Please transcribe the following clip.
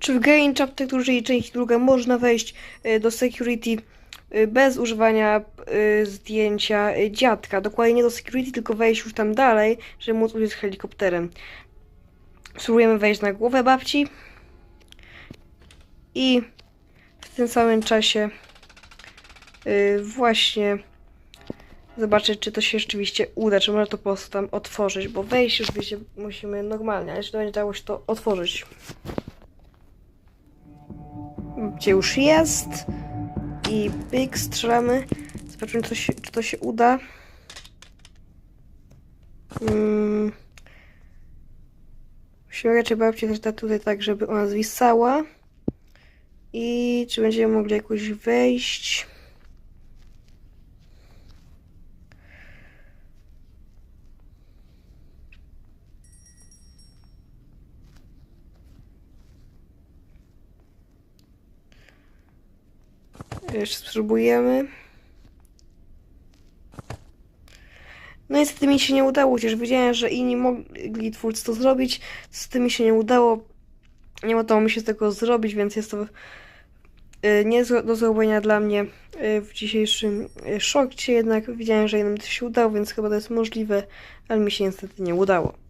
Czy w Gain Chapter drugiej części druga można wejść y, do security y, bez używania y, zdjęcia dziadka? Dokładnie nie do security, tylko wejść już tam dalej, żeby móc uciec helikopterem. Spróbujemy wejść na głowę babci i w tym samym czasie właśnie zobaczyć, czy to się rzeczywiście uda, czy można to po prostu tam otworzyć, bo wejść już wiecie, musimy normalnie, ale czy to będzie dało się to otworzyć. Gdzie już jest i pyk, strzelamy. Zobaczymy, co się, czy to się uda. Mm. Musimy raczej babcię też dać tutaj tak, żeby ona zwisała. I czy będziemy mogli jakoś wejść? Jeszcze spróbujemy. No niestety mi się nie udało, chociaż wiedziałem, że inni mogli twórcy to zrobić. Z tym mi się nie udało. Nie udało mi się tego zrobić, więc jest to y, nie do zrobienia dla mnie y, w dzisiejszym y, szokcie. Jednak wiedziałem, że jednym to się udało, więc chyba to jest możliwe, ale mi się niestety nie udało.